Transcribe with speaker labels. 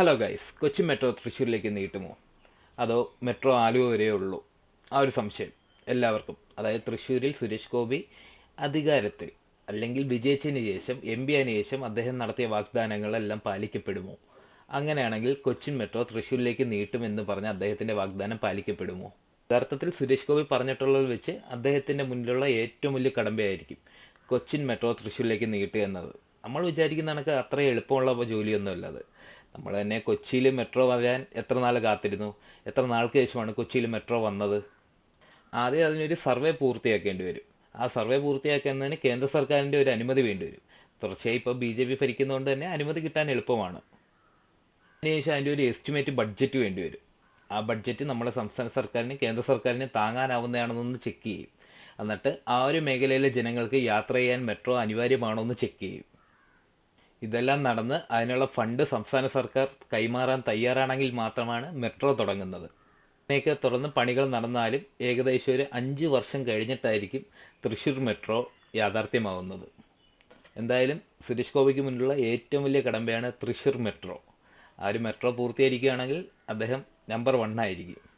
Speaker 1: Hello guys Kochi metro തൃശ്ശൂരിലേക്ക് നീട്ടുമോ? അതോ മെട്രോ ആലുവ വരെയേ ഉള്ളൂ? ആ ഒരു സംശയം എല്ലാവർക്കും. അതായത് തൃശ്ശൂരിൽ സുരേഷ് ഗോപി അധികാരത്തിൽ അല്ലെങ്കിൽ വിജയിച്ചതിന് ശേഷം എം പി ആയതിനു ശേഷം അദ്ദേഹം നടത്തിയ വാഗ്ദാനങ്ങളെല്ലാം പാലിക്കപ്പെടുമോ? അങ്ങനെയാണെങ്കിൽ കൊച്ചിൻ മെട്രോ തൃശ്ശൂരിലേക്ക് നീട്ടുമെന്ന് പറഞ്ഞ അദ്ദേഹത്തിന്റെ വാഗ്ദാനം പാലിക്കപ്പെടുമോ? യഥാർത്ഥത്തിൽ സുരേഷ് ഗോപി പറഞ്ഞിട്ടുള്ളത് വെച്ച് അദ്ദേഹത്തിന്റെ മുന്നിലുള്ള ഏറ്റവും വലിയ കടമ്പയായിരിക്കും കൊച്ചിൻ മെട്രോ തൃശ്ശൂരിലേക്ക് നീട്ടുക എന്നത്. നമ്മൾ വിചാരിക്കുന്ന കണക്ക് അത്ര എളുപ്പമുള്ള ജോലിയൊന്നുമല്ല അത്. നമ്മൾ തന്നെ കൊച്ചിയിൽ മെട്രോ വരാൻ എത്ര നാൾ കാത്തിരുന്നു? എത്ര നാൾക്ക് ശേഷമാണ് കൊച്ചിയിൽ മെട്രോ വന്നത്? ആദ്യം അതിനൊരു സർവേ പൂർത്തിയാക്കേണ്ടി വരും. ആ സർവേ പൂർത്തിയാക്കുന്നതിന് കേന്ദ്ര സർക്കാരിന്റെ ഒരു അനുമതി വേണ്ടി വരും. തുടർച്ചയായി ഇപ്പോൾ ബി ജെ പി ഭരിക്കുന്നതുകൊണ്ട് തന്നെ അനുമതി കിട്ടാൻ എളുപ്പമാണ്. അതിനുശേഷം അതിന്റെ ഒരു എസ്റ്റിമേറ്റ് ബഡ്ജറ്റ് വേണ്ടി വരും. ആ ബഡ്ജറ്റ് നമ്മുടെ സംസ്ഥാന സർക്കാരിന് കേന്ദ്ര സർക്കാരിന് താങ്ങാനാവുന്നതാണെന്നൊന്ന് ചെക്ക് ചെയ്യും. എന്നിട്ട് ആ ഒരു മേഖലയിലെ ജനങ്ങൾക്ക് യാത്ര ചെയ്യാൻ മെട്രോ അനിവാര്യമാണോ എന്ന് ചെക്ക് ചെയ്യും. ഇതെല്ലാം നടന്ന് അതിനുള്ള ഫണ്ട് സംസ്ഥാന സർക്കാർ കൈമാറാൻ തയ്യാറാണെങ്കിൽ മാത്രമാണ് മെട്രോ തുടങ്ങുന്നത്. ഇതിനെയൊക്കെ തുടർന്ന് പണികൾ നടന്നാലും ഏകദേശം ഒരു അഞ്ച് വർഷം കഴിഞ്ഞിട്ടായിരിക്കും തൃശ്ശൂർ മെട്രോ യാഥാർത്ഥ്യമാവുന്നത്. എന്തായാലും സുരേഷ് ഗോപിക്ക് മുന്നിലുള്ള ഏറ്റവും വലിയ കടമ്പയാണ് തൃശ്ശൂർ മെട്രോ. ആ ഒരു മെട്രോ പൂർത്തീകരിക്കുകയാണെങ്കിൽ അദ്ദേഹം നമ്പർ വൺ ആയിരിക്കും.